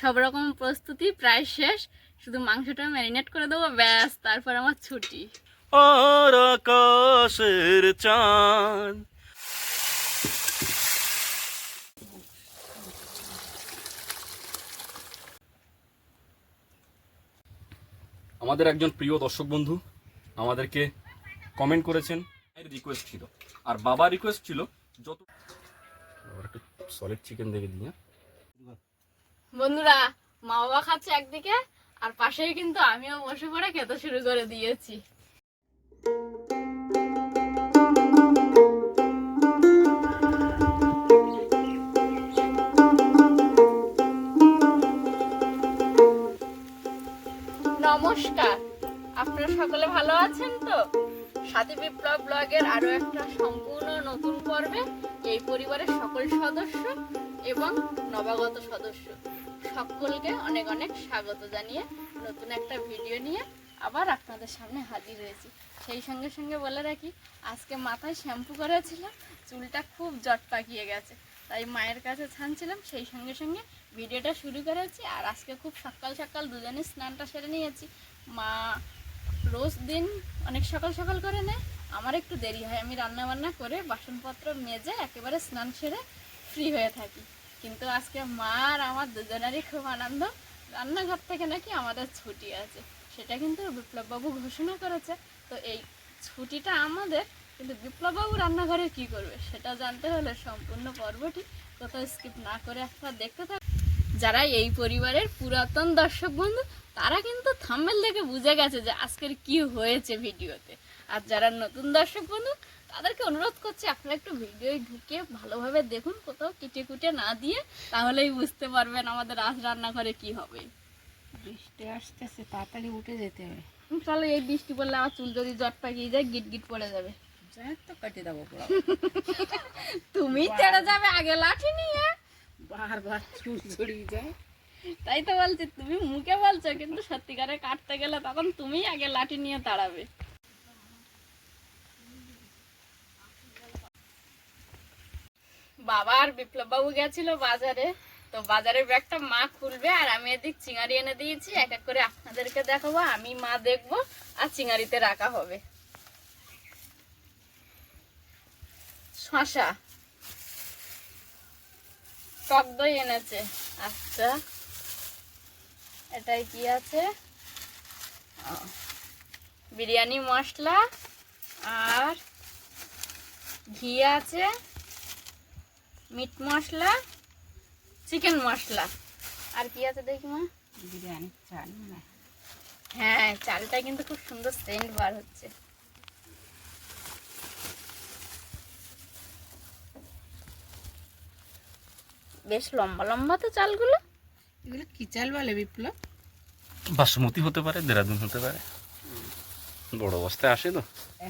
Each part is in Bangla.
সব রকম প্রস্তুতি প্রায় শেষ। শুধু মাংসটা ম্যারিনেট করে দেবো ব্যাস তারপর আমার ছুটি। আর আকাশের চাঁদ। আমাদের একজন প্রিয় দর্শক বন্ধু আমাদেরকে কমেন্ট করেছেন। রিকোয়েস্ট ছিল। আর বাবা রিকোয়েস্ট ছিল যত একটু সলিড চিকেন দেখে দিই হ্যাঁ? বন্ধুরা মা বাবা খাচ্ছে একদিকে, আর পাশেই কিন্তু আমিও বসে পড়ে খেতে শুরু করে দিয়েছি। নমস্কার। আপনারা সকলে ভালো আছেন তো? সাথী বিপ্লব ব্লগের আরও একটা সম্পূর্ণ নতুন পর্বে এই পরিবারের সকল সদস্য এবং নবাগত সদস্য। সকলকে অনেক অনেক স্বাগত জানিয়ে নতুন একটা ভিডিও নিয়ে আবার আপনাদের সামনে হাজির হয়েছি। সেই সঙ্গে সঙ্গে বলে রাখি, আজকে মাথায় শ্যাম্পু করেছিলাম, চুলটা খুব জট পাকিয়ে গেছে, তাই মায়ের কাছে ছানছিলাম, সেই সঙ্গে সঙ্গে ভিডিওটা শুরু করেছি আর আজকে খুব সকাল সকাল দুজনে স্নানটা সেরে নিয়েছি। মা রোজ দিন অনেক সকাল সকাল করে নেয়, আমার একটু দেরি হয়, আমি রান্না বান্না করে বাসনপত্র মেজে একেবারে স্নান সেরে ফ্রি হয়ে থাকি। কিন্তু আজকে মা আর আমার দুজনেরই খুব আনন্দ। রান্নাঘর থেকে নাকি আমাদের ছুটি আছে। সেটা কিন্তু বিপ্লববাবু ঘোষণা করেছে। তো এই ছুটিটা আমাদের, কিন্তু বিপ্লববাবু রান্নাঘরে কি করবে সেটা জানতে হলে সম্পূর্ণ পর্বটি কোথাও স্কিপ না করে আপনারা দেখতে থাক যারা এই পরিবারের পুরাতন দর্শক বন্ধু, তারা কিন্তু থাম্বেল দেখে বুঝে গেছে যে আজকের কি হয়েছে ভিডিওতে আর যারা নতুন দর্শক বন্ধু তাদেরকে অনুরোধ করছি আপনারা একটু ভিডিও ঢুকে ভালোভাবে দেখুন কোথাও কেটে কুটে না দিয়ে তাহলেই বুঝতে পারবেন আমাদের আজ রান্নাঘরে কি হবে। বৃষ্টি আসতেছে তাড়াতাড়ি উঠে যেতে হবে। তাহলে এই বৃষ্টি পড়লে আমার চুল যদি জট পাকিয়ে যায় গিট গিট পড়ে যাবে। তো কেটে দেবো তুমি ছেড়ে যাবে আগে লাঠি নিয়ে। বারবার চুল যায়। তাই তো বলছি তুমি মুখে বলছো কিন্তু সত্যিকারে কাটতে গেলে তখন তুমি আগে লাঠি নিয়ে তাড়াবে বাবা আর বিপ্লব বাবু গেছিল বাজারে। তো বাজারের ব্যাগটা মা খুলবে আর আমি এদিক চিঙারি এনে দিয়েছি, এক এক করে আপনাদেরকে দেখাবো, আমি মা দেখব আর চিঙারিতে রাখা হবে। শশা। টক দই এনেছে। আচ্ছা। এটাই কি আছে? বিরিয়ানি মশলা আর ঘি আছে। মিট মশলা চিকেন মশলা। আর কি আছে দেখি মা? বিরিয়ানি চাল হ্যাঁ চালটা কিন্তু খুব সুন্দর সেন্ট বার হচ্ছে। বেশ লম্বা লম্বা তো চালগুলো। এগুলো কি চাল বলে বিপ্লব? বাসমতি হতে পারে দেরাদুন হতে পারে। বড় অবস্থায় আসে তো।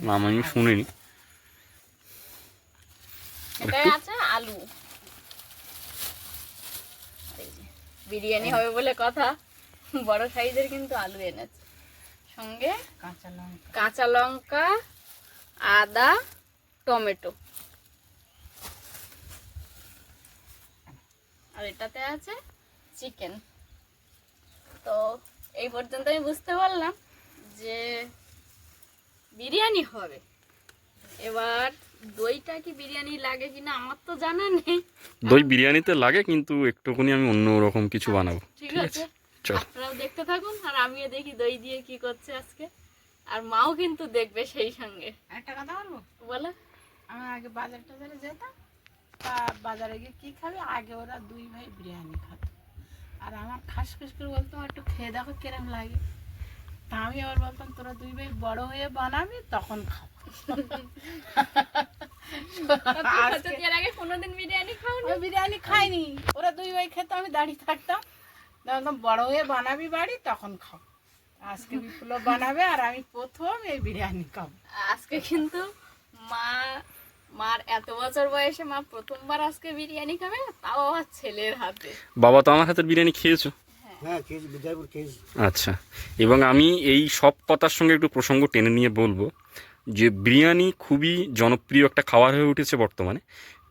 নাম আমি শুনিনি। এটাই আছে? আলু। এই বিরিয়ানি হবে বলে কথা। বড় সাইজের কিন্তু আলু এনেছে। সঙ্গে কাঁচা লঙ্কা। কাঁচা লঙ্কা আদা টমেটো। আর এটাতে আছে চিকেন। তো এই পর্যন্ত আমি বুঝতে পারলাম যে বিরিয়ানি হবে। এবার দইটা কি বিরিয়ানি লাগে কিনা আমার তো জানা নেই। দই বিরিয়ানিতে লাগে কিন্তু একটুখানি আমি অন্য রকম কিছু বানাবো। ঠিক আছে। আপনারাও দেখতে থাকুন আর আমিও দেখি দই দিয়ে কি করছে আজকে। আর মাও কিন্তু দেখবে সেই সঙ্গে। একটা কথা বলব? বলো। আমি আগে বাজার টাজারে যেতাম তা বাজারে গিয়ে কী খাবে? আগে ওরা দুই ভাই বিরিয়ানি খাত আর আমার খাস খাস করে বলতো একটু খেয়ে দেখো কিরম লাগে। তা আমি আবার বলতাম তোরা দুই ভাই বড় হয়ে বানাবি তখন এর আগে কোনোদিন বিরিয়ানি খাওনি? আমি বিরিয়ানি খাইনি। ওরা দুই ভাই খেতে আমি দাঁড়িয়ে থাকতাম। একদম বড় হয়ে বানাবি বাড়ি তখন খাও আজকে বিপ্লব বানাবে আর আমি প্রথম এই বিরিয়ানি খাব। আজকে কিন্তু মা মার এত বছর বয়সে মা প্রথমবার আজকে বিরিয়ানি খাবে তাও আমার ছেলের হাতে। বাবা তো আমার হাতের বিরিয়ানি খেয়েছো? হ্যাঁ আচ্ছা। এবং আমি এই সব কথার সঙ্গে একটু প্রসঙ্গ টেনে নিয়ে বলব যে বিরিয়ানি খুবই জনপ্রিয় একটা খাবার হয়ে উঠেছে বর্তমানে।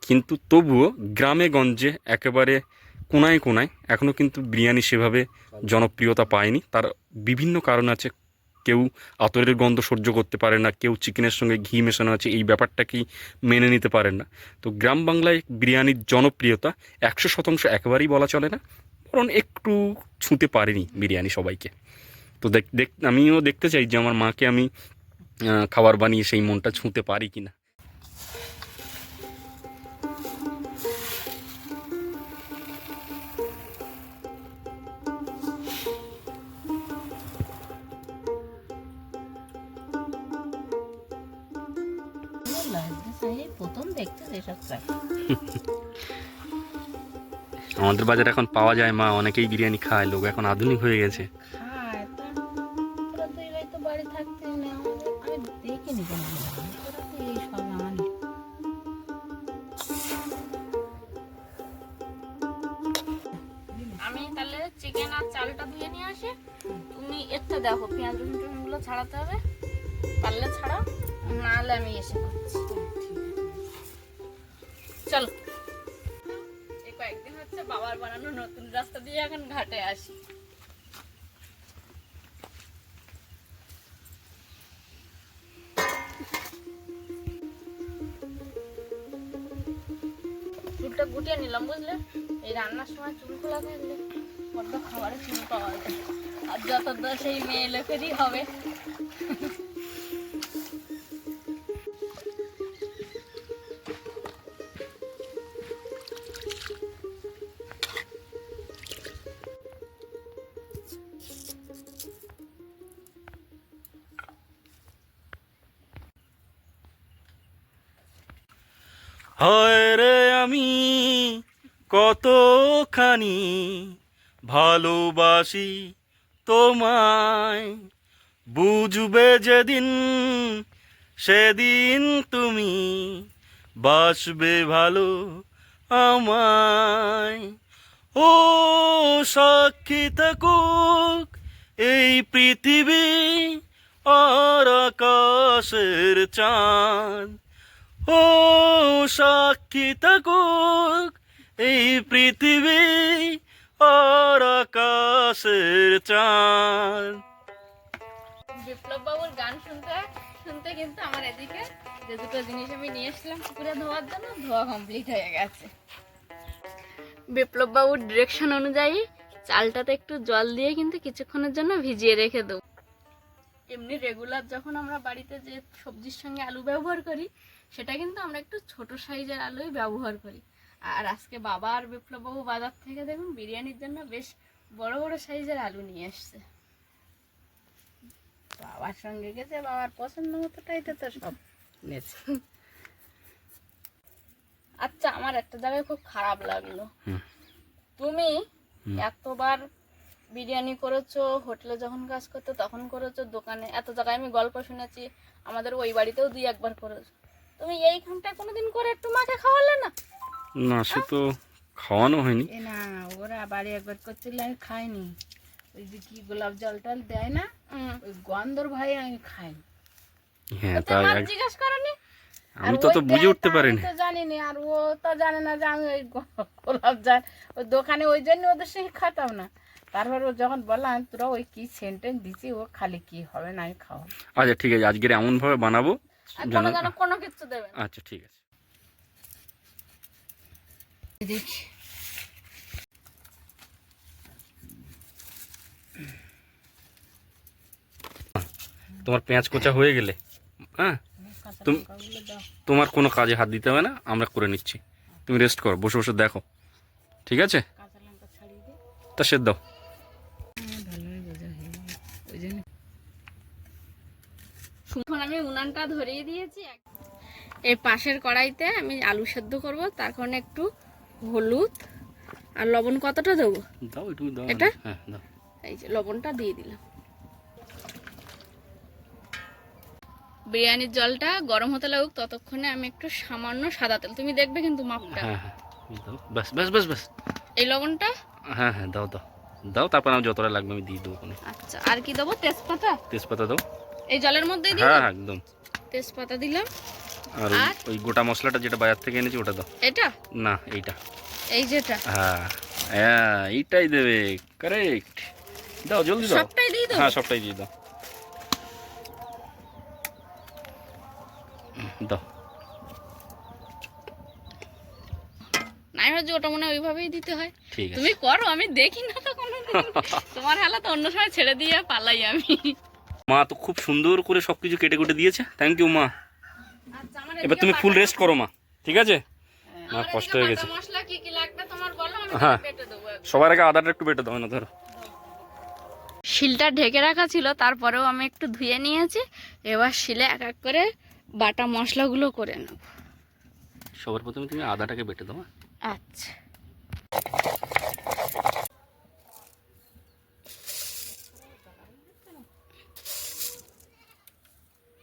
কিন্তু তবুও গ্রামে গঞ্জে একেবারে কোনায় কোনায় এখনও কিন্তু বিরিয়ানি সেভাবে জনপ্রিয়তা পায়নি। তার বিভিন্ন কারণ আছে। কেউ আতরের গন্ধ সহ্য করতে পারে না, কেউ চিকেনের সঙ্গে ঘি মেশানো আছে, এই ব্যাপারটাকেই মেনে নিতে পারেন না। তো গ্রাম বাংলায় বিরিয়ানির জনপ্রিয়তা একশো শতাংশ একেবারেই বলা চলে না বরং একটু ছুঁতে পারিনি বিরিয়ানি সবাইকে। তো দেখ আমিও দেখতে চাই যে আমার মাকে আমি খাবার বানিয়ে সেই মনটা ছুঁতে পারি কি না প্রথম দেখতে এসব চাই আমাদের বাজারে এখন পাওয়া যায় মা অনেকেই বিরিয়ানি খায় লোক এখন আধুনিক হয়ে গেছে। বড্ড খাবারের চুল পাওয়া যায়। আর যত সেই মেয়ে লোকেরই হবে। হয় রে আমি কতখানি ভালোবাসি তোমায়। বুঝবে যেদিন, সেদিন তুমি বাসবে ভালো আমায়। ও সাক্ষী থাকুক এই পৃথিবী আর আকাশের চাঁদ। ও সাক্ষী থাকুক এই পৃথিবী আর আকাশের চাঁদ। বিপ্লব বাবুর গান শুনতে শুনতে কিন্তু আমার এদিকে যে দুটো জিনিস আমি নিয়ে এসেছিলাম পুকুরে ধোয়ার জন্য, ধোয়া কমপ্লিট হয়ে গেছে। বিপ্লব বাবুর ডিরেকশন অনুযায়ী চালটাতে একটু জল দিয়ে কিন্তু কিছুক্ষণের জন্য ভিজিয়ে রেখে দেবো। এমনি রেগুলার যখন আমরা বাড়িতে যে সবজির সঙ্গে আলু ব্যবহার করি, সেটা কিন্তু আমরা একটু ছোট সাইজের আলুই ব্যবহার করি। আর আজকে বাবা আর বিপ্লববাবু বাজার থেকে দেখুন বিরিয়ানির জন্য বেশ বড় বড় সাইজের আলু নিয়ে এসছে। বাবার সঙ্গে গেছে বাবার পছন্দ মতোটাই তো তো সব নেছে আচ্ছা আমার একটা জায়গায় খুব খারাপ লাগল। তুমি এতবার বিরিয়ানি করেছ হোটেলে যখন কাজ করতে তখন করেছ দোকানে এত জায়গায় আমি গল্প শুনেছি আমাদের ওই বাড়িতেও দুই একবার করেছ। তুমি এইখানটায় কোনোদিন করে একটু মাকে খাওয়ালে না? না সে তো খাওয়ানো হয়নি। না ওরা বাড়ি একবার করছিল আমি খাইনি ওই যে কি গোলাপ জল টল দেয় না ওই গন্ধর ভয়ে আমি খাইনি। হ্যাঁ তো তা মা জিজ্ঞেস করনি? আমি তো তো বুঝে উঠতে পারিনি। তো জানিনি আর ও তো জানে না যে আমি ওই গোলাপ জল ওই দোকানে ওই জন্য ওদের সঙ্গে খাতাম না। তারপর ও যখন বললাম তোরা ওই কি সেন্টেন্স দিছি ও খালি কি হবে না আমি খাওয়া আচ্ছা ঠিক আছে আজকের এমনভাবে বানাবো আর যেন কোনো যেন কোনো কিছু দেবে না। আচ্ছা ঠিক আছে। দেখি। তোমার পেঁয়াজ কোচা হয়ে গেলে হ্যাঁ? তোমার কোনো কাজে হাত দিতে হবে না আমরা করে নিচ্ছি। তুমি রেস্ট করো বসে বসে দেখো। ঠিক আছে? তা সে দাও। ভালোই বোঝা গেল। ওই জন্য এখন আমি উনানটা ধরিয়ে দিয়েছি। এই পাশের কড়াইতে আমি আলু সেদ্ধ করব তার কারণে একটু হলুদ আর লবণ কতটা দেবো? দাও একটু দাও। এটা? হ্যাঁ দাও। এই যে লবণটা দিয়ে দিলাম। বিরিয়ানির জলটা গরম হতে লাগুক ততক্ষণে আমি একটু সামান্য সাদা তেল। তুমি দেখবে কিন্তু মাপটা। ব্যাস ব্যাস ব্যাস ব্যাস। এই লবণটা? হ্যাঁ হ্যাঁ দাও দাও। দাও তারপর আমি যতটা লাগবে আমি দিয়ে দেবো আচ্ছা আর কি দেবো? তেজপাতা? তেজপাতা দাও। এই জলের মধ্যেই দিই হ্যাঁ একদম। তেজপাতা দিলাম। আর ওই- গোটা মশলাটা যেটা বাজার থেকে এনেছি ওটা দাও। এটা? না এইটা। এই যেটা? হ্যাঁ হ্যাঁ এইটাই দেবে। কারেক্ট দাও জলদি দাও। সবটাই দিয়ে দেবো? হ্যাঁ সবটাই দিয়ে দাও। দাও। নাই হচ্ছে ওটা মনে ওইভাবেই দিতে হয়। ঠিক তুমি করো আমি দেখি না তো কোনো তোমার হালা তো অন্য সময় ছেড়ে দিয়ে পালাই আমি। মা তো খুব সুন্দর করে সবকিছু কেটে কুটে দিয়েছে। থ্যাংক ইউ মা। এবার তুমি ফুল রেস্ট করো মা ঠিক আছে? মা আমার কষ্ট হয়ে গেছে। মশলা কি কি লাগবে তোমার বলো আমি হ্যাঁ। সবার আগে আদাটা একটু বেটে দাও না ধরো। শিলটা ঢেকে রাখা ছিল তারপরেও আমি একটু ধুয়ে নিয়েছি। এবার শিলে এক এক করে বাটা মশলাগুলো করে নেব। সবার প্রথমে তুমি আদাটাকে বেটে দাও হ্যাঁ? আচ্ছা।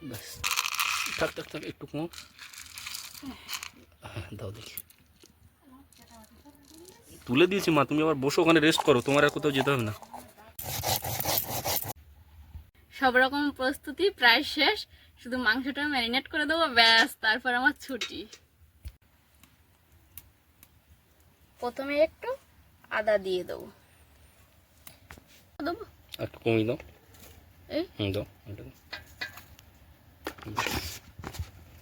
ব্যাস। থাক থাক থাক একটু কম। দাও দেখি। তুলে দিয়েছি মা তুমি আবার বসো ওখানে রেস্ট করো তোমার আর কোথাও যেতে হবে না। সব রকম প্রস্তুতি প্রায় শেষ শুধু মাংসটা ম্যারিনেট করে দেবো ব্যাস তারপর আমার ছুটি। প্রথমে একটু আদা দিয়ে দেবো। দেবো? একটু কমিয়ে দাও। এই? দাও।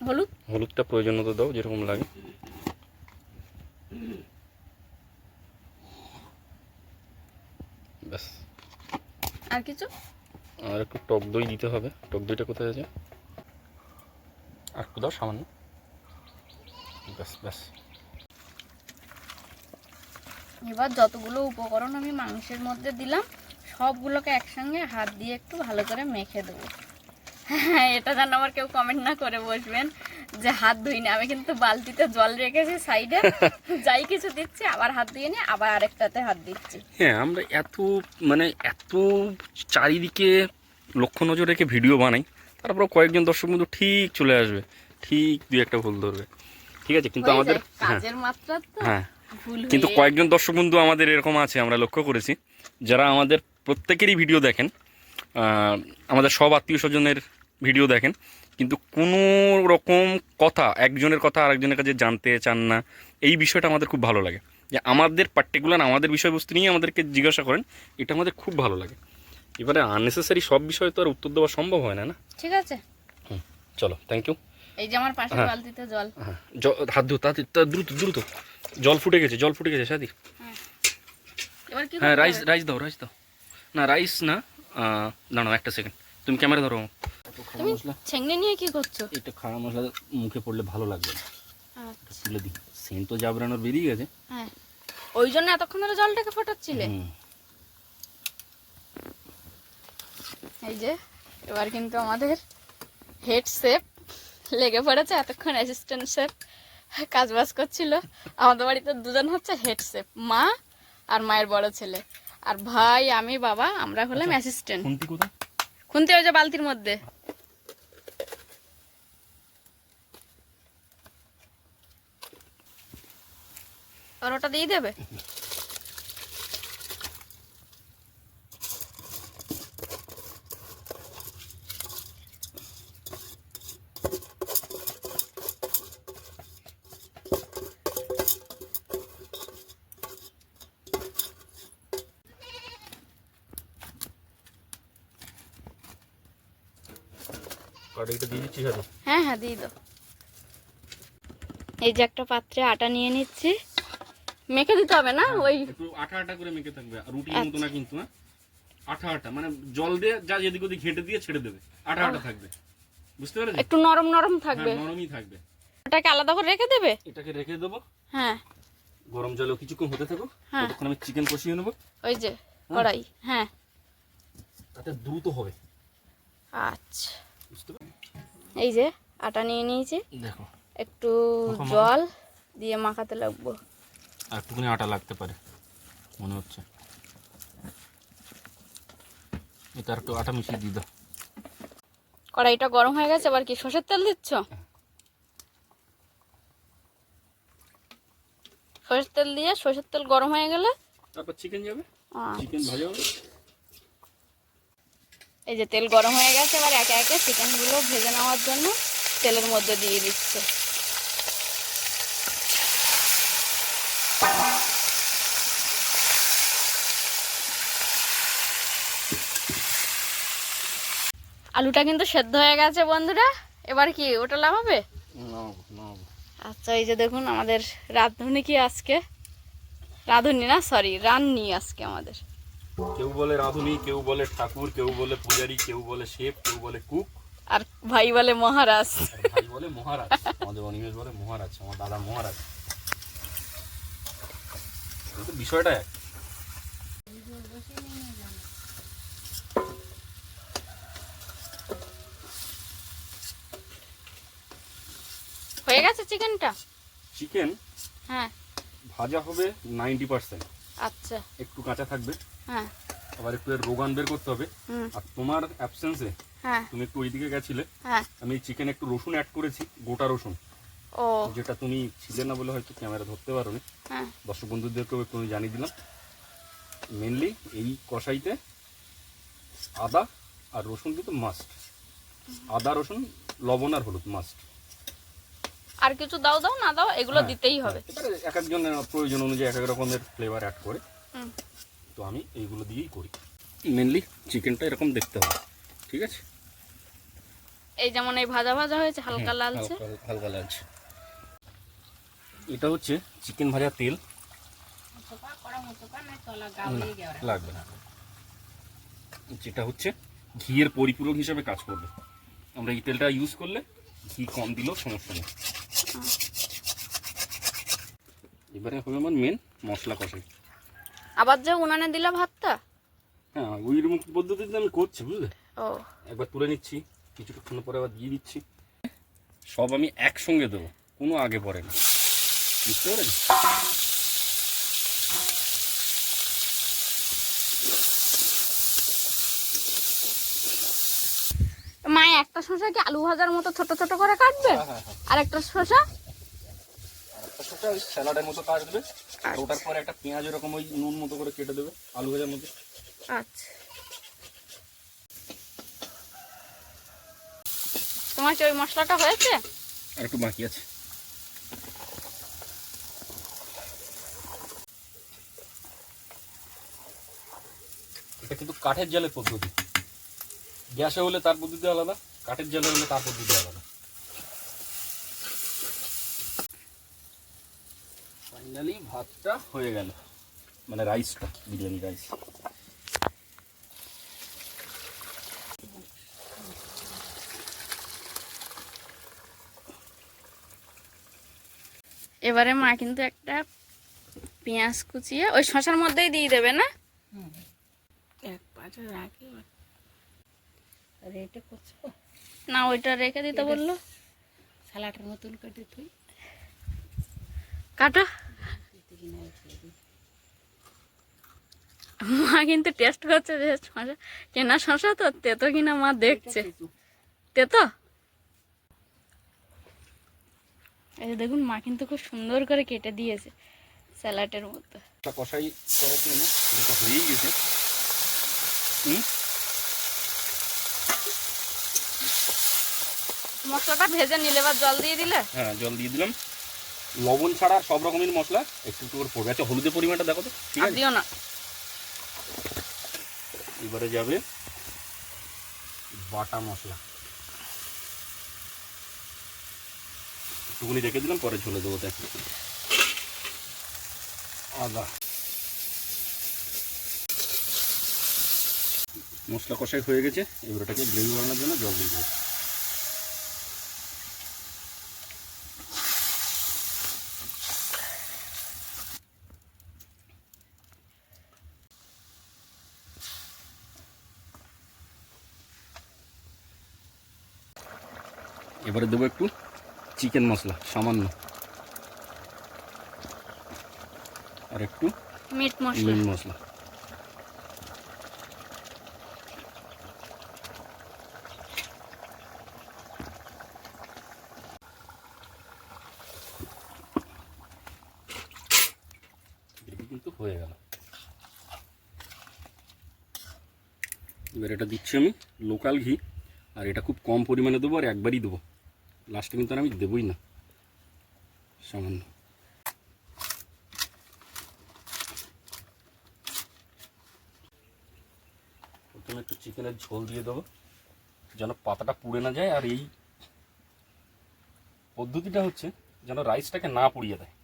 হলুদ? হলুদটা প্রয়োজন মতো দাও যেরকম লাগে। ব্যাস। আর কিছু? আর একটু টক দই দিতে হবে। টক দইটা কোথায় আছে? আর একটু দাও সামান্য। ব্যাস ব্যাস। এবার যতগুলো উপকরণ আমি মাংসের মধ্যে দিলাম সবগুলোকে একসঙ্গে হাত দিয়ে একটু ভালো করে মেখে দেবো। এটা যেন আমার কেউ কমেন্ট না করে বসবেন যে হাত ধুইনি। আমি কিন্তু বালতিতে জল রেখেছি সাইডে যাই কিছু দিচ্ছি আবার হাত ধুয়ে নিয়ে আবার আরেকটাতে হাত দিচ্ছি। হ্যাঁ আমরা এত মানে এত চারিদিকে লক্ষ্য নজর রেখে ভিডিও বানাই তারপর কয়েকজন দর্শক বন্ধু ঠিক চলে আসবে। ঠিক দুই একটা ভুল ধরবে। ঠিক আছে কিন্তু আমাদের হ্যাঁ। কাজের মাত্রা তো হ্যাঁ। কিন্তু কয়েকজন দর্শক বন্ধু আমাদের এরকম আছে আমরা লক্ষ্য করেছি। যারা আমাদের প্রত্যেকেরই ভিডিও দেখেন আমাদের সব আত্মীয় স্বজনের ভিডিও দেখেন কিন্তু কোনো রকম কথা একজনের কথা আরেকজনের কাছে জানতে চান না এই বিষয়টা আমাদের খুব ভালো লাগে। যে আমাদের পার্টিকুলার আমাদের বিষয়বস্তু নিয়ে আমাদেরকে জিজ্ঞাসা করেন এটা আমাদের খুব ভালো লাগে। এবারে আননেসেসারি সব বিষয়ে তো আর উত্তর দেওয়া সম্ভব হয় না না? ঠিক আছে। চলো থ্যাংক ইউ এই যে আমার পাশে হ্যাঁ। বালতিতে জল। হ্যাঁ হাত ধু তাড়াতাড়ি তা- দ্রুত দ্রুত। জল ফুটে গেছে জল ফুটে গেছে সাদি এবার কি হ্যাঁ রাইস রাইস দাও রাইস দাও। না রাইস না দাঁড়াও একটা সেকেন্ড তুমি ক্যামেরা ধরো। তুমি ছেংনে নিয়ে কি করছ? এটা খাওয়া মশলা মুখে পড়লে ভালো লাগবে না। আচ্ছা, তুলে দিই। সেন্ট তো জাবরানোর বেরিয়ে গেছে। হ্যাঁ। ওই জন্য এতক্ষণ ধরে জলটাকে ফোটাচ্ছিলে? এই যে এবার কিন্তু আমাদের হেড শেফ লেগে পড়েছে এতক্ষণ অ্যাসিস্ট্যান্ট শেফ কাজ বাজ করছিল। আমাদের বাড়িতে দুজন হচ্ছে হেড শেফ মা আর মায়ের বড় ছেলে। আর ভাই আমি বাবা আমরা হলাম অ্যাসিস্ট্যান্ট খুন্তি হয়েছে বালতির মধ্যে। আর ওটা দিয়ে দেবে? কড়াইটা দিয়ে দিচ্ছি সাথে হ্যাঁ হ্যাঁ দিয়ে দাও। এই যে একটা পাত্রে আটা নিয়ে নিচ্ছি। মেখে দিতে হবে না? ওই একটু আঠা আঠা করে মেখে থাকবে আর রুটির মতো না কিন্তু হ্যাঁ? আঠা আঠা মানে জল দিয়ে যা যেদিক ওদিক ঘেঁটে দিয়ে ছেড়ে দেবে। আঠা আঠা থাকবে। বুঝতে পেরেছ? একটু নরম নরম থাকবে। হ্যাঁ নরমই থাকবে। ওটাকে আলাদা করে রেখে দেবে? এটাকে রেখে দেবো। হ্যাঁ। গরম জলেও কিছুক্ষণ হতে থাকো হ্যাঁ। ততক্ষণ আমি চিকেন কষিয়ে নেব। ওই যে কড়াই। হ্যাঁ। তাতে দ্রুত হবে। আচ্ছা। বুঝতে পারছ এই যে আটা নিয়ে নিয়েছি। দেখো। একটু। জল দিয়ে মাখাতে লাগবো। আর একটুখানি আটা লাগতে পারে মনে হচ্ছে। এটা আর একটু আটা মিশিয়ে দিয়ে দাও। কড়াইটা গরম হয়ে গেছে এবার কি সর্ষের তেল দিচ্ছ? সর্ষের তেল দিয়ে সর্ষের তেল গরম হয়ে গেলে তারপর চিকেন যাবে? চিকেন ভাজা হবে? এই যে তেল গরম হয়ে গেছে এবার একে একে চিকেনগুলো ভেজে নেওয়ার জন্য তেলের মধ্যে দিয়ে দিচ্ছে। আলুটা কিন্তু সেদ্ধ হয়ে গেছে বন্ধুরা এবার কি ওটা লাভাবে আচ্ছা এই যে দেখুন আমাদের রাঁধুনি কি আজকে? রাঁধুনি না সরি রান্নি আজকে আমাদের। কেউ বলে রাঁধুনি কেউ বলে ঠাকুর কেউ বলে পূজারি কেউ বলে শেফ কেউ বলে কুক। আর ভাই বলে মহারাজ। ভাই বলে মহারাজ। আমাদের অনিমেষ বলে মহারাজ আমার দাদা মহারাজ। কিন্তু বিষয়টা এক। হয়ে গেছে চিকেনটা? চিকেন হ্যাঁ। ভাজা হবে নাইনটি পার্সেন্ট আচ্ছা। একটু কাঁচা থাকবে। হ্যাঁ। আবার একটু এর রোগান বের করতে হবে। আর তোমার অ্যাবসেন্সে হ্যাঁ। তুমি একটু ওইদিকে গেছিলে। হ্যাঁ। আমি চিকেন একটু রসুন অ্যাড করেছি গোটা রসুন। ও। যেটা তুমি ছিলে না বলে হয়তো ক্যামেরা ধরতে পারোনি। হ্যাঁ। দর্শক বন্ধুদেরকেও একটু আমি জানিয়ে দিলাম। মেনলি এই কষাইতে আদা আর রসুন কিন্তু মাস্ট আদা রসুন লবণ আর হলুদ মাস্ট আর কিছু দাও দাও না দাও এগুলো হ্যাঁ, দিতেই হবে। এক একজনের প্রয়োজন অনুযায়ী এক এক রকমের ফ্লেভার অ্যাড করে। তো আমি এইগুলো দিয়েই করি। মেনলি চিকেনটা এরকম দেখতে হবে ঠিক আছে? এই যেমন এই ভাজা ভাজা হয়েছে হালকা হুম, লালচে। হালকা- হালকা লালচে। এটা হচ্ছে চিকেন ভাজা তেল। লাগবে না। যেটা হচ্ছে ঘিয়ের পরিপূরক হিসেবে কাজ করবে। আমরা এই তেলটা ইউজ করলে ঘি কম দিলেও সমস্যা নেই। এবারে হবে আমার মেন মশলা কষাই। আবার যে উনানে দিলে ভাতটা? হ্যাঁ ওই রকম পদ্ধতিতে আমি করছি বুঝলে? ও। একবার তুলে নিচ্ছি কিছুক্ষণ পরে আবার দিয়ে দিচ্ছি। সব আমি একসঙ্গে দেবো কোনো আগে পরে না। বুঝতে পারেন মা একটা শসা কি আলু ভাজার মতো ছোট ছোট করে কাটবে? হ্যাঁ হ্যাঁ হ্যাঁ। আর একটা শসা? আর একটা সেটা স্যালাডের মতো কাজ দেবে আর ওটার পরে একটা পেঁয়াজ এরকম ওই নুন মতো করে কেটে দেবে আলু ভাজার মতো আচ্ছা। তোমার কি ওই মশলাটা হয়েছে? আর একটু বাকি আছে। এটা কিন্তু কাঠের জালের পদ্ধতি। গ্যাসে হলে তার পদ্ধতি আলাদা কাঠের জালে হলে তার পদ্ধতি আলাদা। ফাইনালি ভাতটা হয়ে গেল। মানে রাইসটা বিরিয়ানি রাইস এবারে মা কিন্তু একটা পেঁয়াজ কুচিয়ে ওই শশার মধ্যেই দিয়ে দেবে না? এক রাখি করছ? না ওইটা রেখে দিতে বলল। স্যালাডের মতন কেটে তুই। কাটা। কিনে রেখে দিই মা কিন্তু টেস্ট করছে যে শসা কেনা শসা তো তেতো কিনা মা দেখছে। তেতো? এই দেখুন মা কিন্তু খুব সুন্দর করে কেটে দিয়েছে স্যালাডের মতো কষাই করার জন্য এটা হয়েই গেছে। মশলাটা ভেজে নিলে এবার জল দিয়ে দিলে? হ্যাঁ জল দিয়ে দিলাম। লবণ ছাড়া সব রকমের মশলা একটু একটু করে পড়বে। আচ্ছা হলুদের পরিমাণটা দেখো তো ঠিক আছে? দিও না। এবারে যাবে বাটা মশলা। একটুখানি রেখে দিলাম পরে ঝোলে দেবো তাই আদা। মশলা কষাই হয়ে গেছে এবার ওটাকে গ্রেভি বানানোর জন্য জল দিয়ে দেবো। এবারে দেবো একটু চিকেন মশলা সামান্য। আর একটু মিট মশলা। মিট মশলা। কিন্তু হয়ে গেল। এবার এটা দিচ্ছি আমি লোকাল ঘি আর এটা খুব কম পরিমাণে দেবো আর একবারই দেবো। লাস্টে কিন্তু আমি দেবই না। সামান্য। প্রথমে একটু চিকেনের ঝোল দিয়ে দেবো, যেন পাতাটা পুড়ে না যায় আর এই পদ্ধতিটা হচ্ছে যেন রাইসটাকে না পুড়িয়ে দেয়।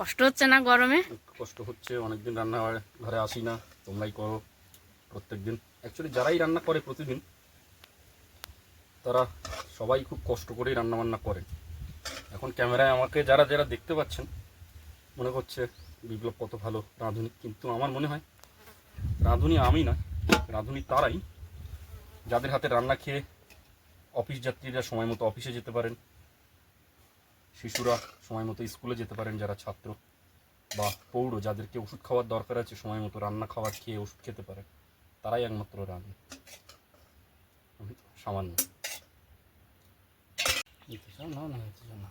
কষ্ট হচ্ছে না গরমে? কষ্ট হচ্ছে, অনেকদিন রান্না ঘরে আসি না, তোমরাই করো প্রত্যেকদিন। অ্যাকচুয়ালি যারাই রান্না করে প্রতিদিন, তারা সবাই খুব কষ্ট করেই রান্না বান্না করেন এখন ক্যামেরায় আমাকে যারা যারা দেখতে পাচ্ছেন, মনে করছে বিপ্লব কত ভালো রাঁধুনি। কিন্তু আমার মনে হয়, রাঁধুনি আমি না রাঁধুনি তারাই। যাদের হাতে রান্না খেয়ে অফিস যাত্রীরা সময় মতো অফিসে যেতে পারেন শিশুরা সময় মতো স্কুলে যেতে পারেন যারা ছাত্র বা পৌর যাদেরকে ওষুধ খাওয়ার দরকার আছে সময় মতো রান্না খাবার খেয়ে ওষুধ খেতে পারে। তারাই একমাত্র রাঁধে সামান্য। নিতে না না না।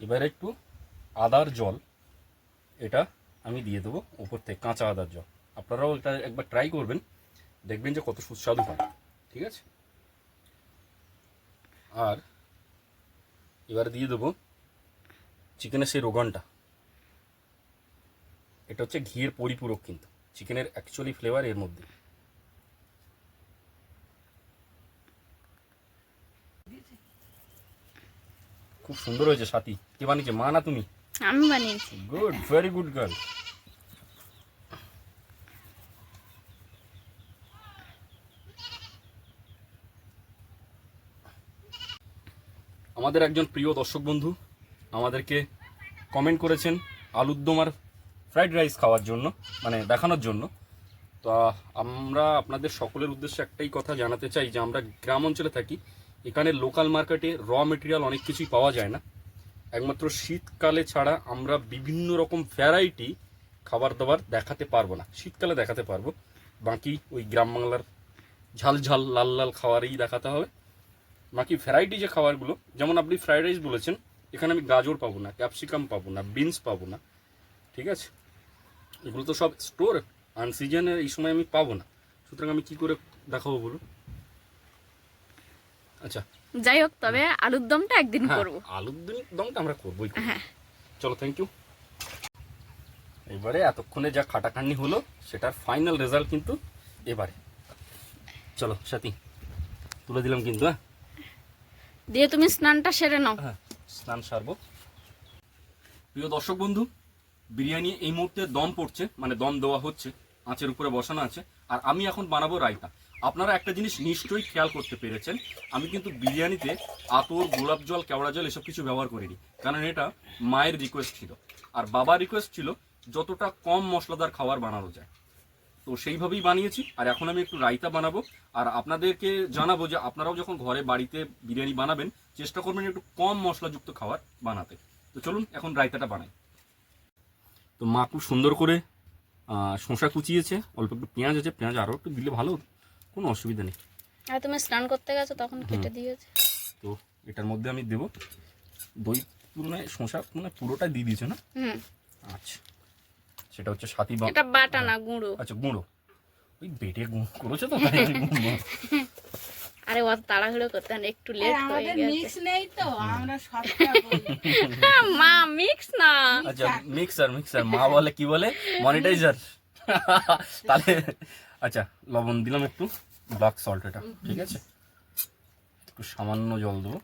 এবার একটু আদার জল। এটা আমি দিয়ে দেবো উপর থেকে কাঁচা আদার জল। আপনারাও এটা একবার ট্রাই করবেন, দেখবেন যে কত সুস্বাদু হয়, ঠিক আছে? আর এবার দিয়ে দেবো চিকেনের সেই রোগানটা। এটা হচ্ছে ঘিয়ের পরিপূরক কিন্তু চিকেনের অ্যাকচুয়ালি ফ্লেভার এর মধ্যে। খুব সুন্দর হয়েছে সাথী। কে বানিয়েছে? মা না তুমি? আমি বানিয়েছি। গুড ভেরি গুড গার্ল আমাদের একজন প্রিয় দর্শক বন্ধু আমাদেরকে কমেন্ট করেছেন আলুর দম আর ফ্রাইড রাইস খাওয়ার জন্য মানে দেখানোর জন্য। তো, আমরা আপনাদের সকলের উদ্দেশ্যে একটাই কথা জানাতে চাই যে, আমরা গ্রাম অঞ্চলে থাকি, এখানে লোকাল মার্কেটে র মেটেরিয়াল অনেক কিছুই পাওয়া যায় না। একমাত্র শীতকালে ছাড়া আমরা বিভিন্ন রকম ভ্যারাইটি খাবার দাবার দেখাতে পারব না। শীতকালে দেখাতে পারব। বাকি ওই গ্রাম বাংলার ঝাল ঝাল, লাল লাল খাবারই দেখাতে হবে। বাকি ভ্যারাইটি যে খাবারগুলো, যেমন আপনি ফ্রাইড রাইস বলেছেন, এখানে আমি গাজর পাবো না ক্যাপসিকাম পাবো না বিনস পাবো না, ঠিক আছে? এগুলো তো সব স্টোর আনসিজনে এই সময় আমি পাবো না। সুতরাং আমি কি করে দেখাবো বলুন? আচ্ছা যাই হোক তবে আলুর দমটা একদিন হ্যাঁ, করব। আলুর দম দমটা আমরা করবোই করব। হ্যাঁ। চলো থ্যাংক ইউ এবারে এতক্ষণে যা খাটাখাটনি হলো সেটার ফাইনাল রেজাল্ট কিন্তু এবারে। চলো সাথী তুলে দিলাম কিন্তু হ্যাঁ? দিয়ে তুমি স্নানটা সেরে নাও। হ্যাঁ স্নান সারবো। প্রিয় দর্শক বন্ধু বিরিয়ানি এই মুহূর্তে দম পড়ছে মানে দম দেওয়া হচ্ছে আঁচের উপরে বসানো আছে আর আমি এখন বানাবো রায়তা। আপনারা একটা জিনিস নিশ্চয়ই খেয়াল করতে পেরেছেন, আমি কিন্তু বিরিয়ানিতে আতর, গোলাপ জল, কেওড়া জল এসব কিছু ব্যবহার করিনি। কারণ এটা মায়ের রিকোয়েস্ট ছিল। আর বাবার রিকোয়েস্ট ছিল যতটা কম মশলাদার খাবার বানানো যায়। তো সেইভাবেই বানিয়েছি, আর এখন আমি একটু রায়তা বানাবো। আর আপনাদেরকে জানাব যে আপনারাও যখন ঘরে বাড়িতে বিরিয়ানি বানাবেন, চেষ্টা করবেন একটু কম মশলাযুক্ত খাবার বানাতে। তো চলুন, এখন রায়তাটা বানাই। তো মা খুব সুন্দর করে শসা কুচিয়েছে, অল্প একটু পেঁয়াজ আছে, পেঁয়াজ আরও একটু দিলে ভালো। কোনো অসুবিধা নেই। আর তুমি স্নান করতে গেছো তখন কেটে দিয়েছে। তো এটার মধ্যে আমি দেবো দই তুলনায় শসা মানে পুরোটাই দিয়ে দিয়েছ না? হুম। আচ্ছা। সেটা হচ্ছে সাথী বা এটা বাটা না গুঁড়ো। আচ্ছা গুঁড়ো। ওই বেটে গুঁড়ো করেছে তো তাই? আমি গুঁড়ো। আরে অত তাড়াহুড়ো করতে না, একটু লেট হয়ে আমাদের গেছে। মিক্স নেই তো আমরা সবটা বলি। হ্যাঁ, মা মিক্স না। আচ্ছা মিক্সার মিক্সার মা বলে কি বলে? মনিটাইজার তাহলে আচ্ছা লবণ দিলাম একটু ব্ল্যাক সল্ট এটা ঠিক আছে? একটু সামান্য জল দেবো।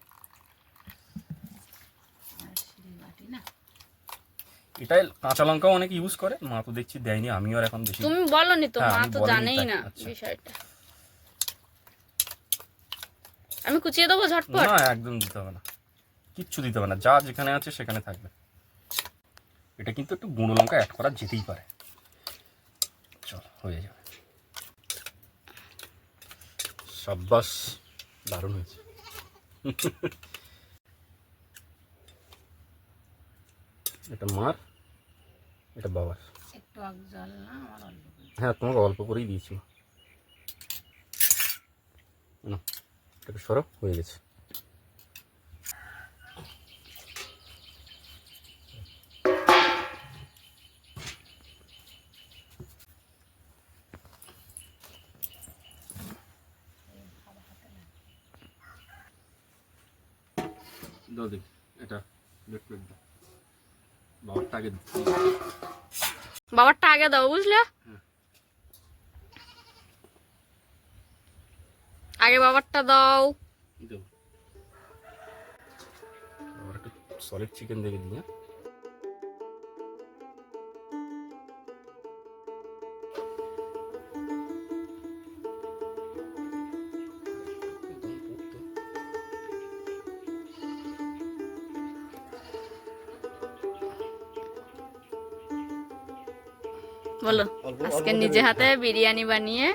এটাই কাঁচা লঙ্কাও অনেকে ইউজ করে মা তো দেখছি দেয়নি আমিও আর এখন বেশি তুমি বলনি তো হ্যাঁ, মা তো জানেই না আচ্ছা। বিষয়টা। আমি কুচিয়ে দেবো ঝটপট? না একদম দিতে হবে না। কিচ্ছু দিতে হবে না যা যেখানে আছে সেখানে থাকবে। এটা কিন্তু একটু গুঁড়ো লঙ্কা অ্যাড করা যেতেই পারে। চল হয়ে যাবে। সাব্বাস দারুণ হয়েছে। এটা মার এটা বাবার। হ্যাঁ তোমাকে অল্প করেই দিয়েছি। এটাকে সরব হয়ে গেছে। দাও দেখি এটা প্লেট প্লেট দাও। বাবারটা আগে দিচ্ছি বাবারটা আগে দাও বুঝলে? আগে বাবারটা দাও। দেবো সলিড চিকেন দেখে দিই হ্যাঁ। বলো আজকে নিজে হাতে বিরিয়ানি বানিয়ে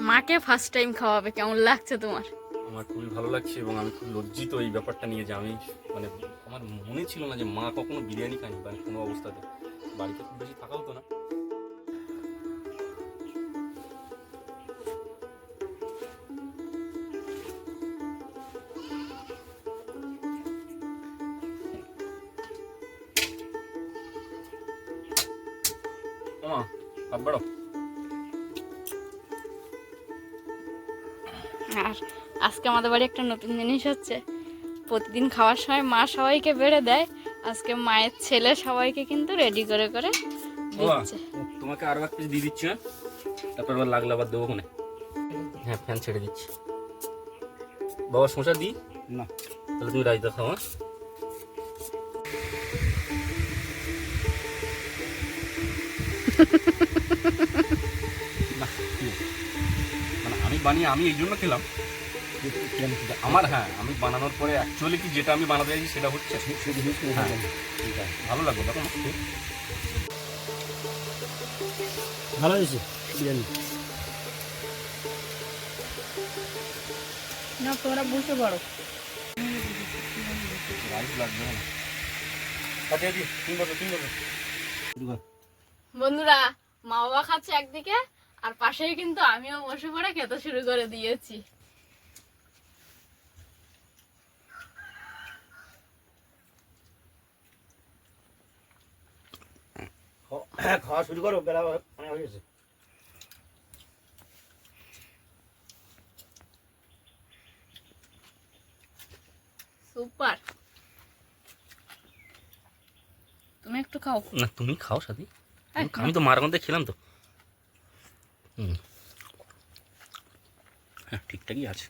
মাকে ফার্স্ট টাইম খাওয়াবে কেমন লাগছে তোমার? আমার খুবই ভালো লাগছে এবং আমি খুব লজ্জিত এই ব্যাপারটা নিয়ে যে আমি মানে আমার মনে ছিল না যে মা কখনো বিরিয়ানি খায়নি বা কোনো অবস্থাতে। বাড়িতে খুব বেশি থাকা হতো না। বাড়াও আর আজকে আমাদের বাড়ি একটা নতুন জিনিস হচ্ছে প্রতিদিন খাওয়ার সময় মা সবাইকে বেড়ে দেয় আজকে মায়ের ছেলে সবাইকে কিন্তু রেডি করে করে দিচ্ছে। তোমাকে আরও এক পিস দিয়ে দিচ্ছি হ্যাঁ? তারপর আবার লাগলে আবার দেবো কোনে হ্যাঁ। ফ্যান ছেড়ে দিচ্ছি। বাবা শোঁসা দিই না। তাহলে তুমি রাইতা খাও হ্যাঁ? বানিয়ে আমি এই জন্য খেলাম। আমার হ্যাঁ আমি বানানোর পরে অ্যাকচুয়ালি কি যেটা আমি বানাতে চাইছি সেটা হচ্ছে হ্যাঁ। দিলাম। ঠিক আছে। ভালো লাগবে দেখো ভালো হয়েছে বিরিয়ানি? না তোমরা বসে পড়ো রাইস লাগবে না আচ্ছা দি তিন বছর তিন বছর। বন্ধুরা মা বাবা খাচ্ছে একদিকে আর পাশেই কিন্তু আমিও বসে পড়ে খেতে শুরু করে দিয়েছি। খাওয়া- হ্যাঁ, শুরু করো বেলা অনেক হয়ে গেছে। সুপার। তুমি একটু খাও। না তুমি খাও সাথী। এই, আমি তো মার মধ্যে খেলাম তো। হ্যাঁ ঠিকঠাকই আছে।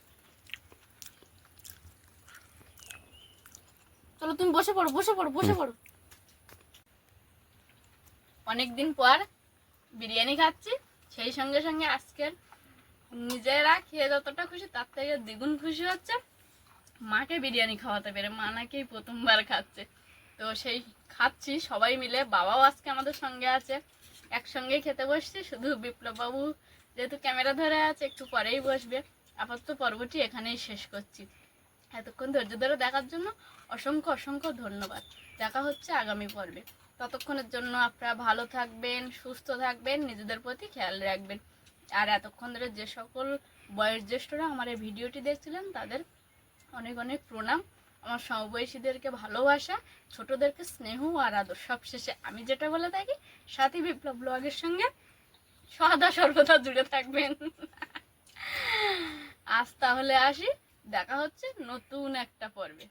চলো তুমি বসে পড়ো বসে পড়ো বসে পড়ো। অনেকদিন পর বিরিয়ানি খাচ্ছি সেই সঙ্গে সঙ্গে আজকের নিজেরা খেয়ে যতটা খুশি তার থেকে দ্বিগুণ খুশি হচ্ছে। মাকে বিরিয়ানি খাওয়াতে পেরে মা নাকি প্রথমবার খাচ্ছে। তো সেই খাচ্ছি সবাই মিলে বাবাও আজকে আমাদের সঙ্গে আছে। একসঙ্গেই খেতে বসছি, শুধু বিপ্লব বাবু যেহেতু ক্যামেরা ধরে আছে, একটু পরেই বসবে। আপাতত পর্বটি এখানেই শেষ করছি। এতক্ষণ ধৈর্য ধরে দেখার জন্য অসংখ্য অসংখ্য ধন্যবাদ। দেখা হচ্ছে আগামী পর্বে। ততক্ষণের জন্য আপনারা ভালো থাকবেন, সুস্থ থাকবেন, নিজেদের প্রতি খেয়াল রাখবেন। আর এতক্ষণ ধরে যে সকল বয়োজ্যেষ্ঠরা আমার এই ভিডিওটি দেখছিলেন, তাদের অনেক অনেক প্রণাম। আমার সমবয়সীদেরকে ভালোবাসা, ছোটদেরকে স্নেহ আর আদর। সবশেষে আমি যেটা বলে থাকি, সাথী বিপ্লব ব্লগের সঙ্গে সদা সর্বদা জুড়ে থাকবেন। আজ তাহলে আসি, দেখা হচ্ছে নতুন একটা পর্বে।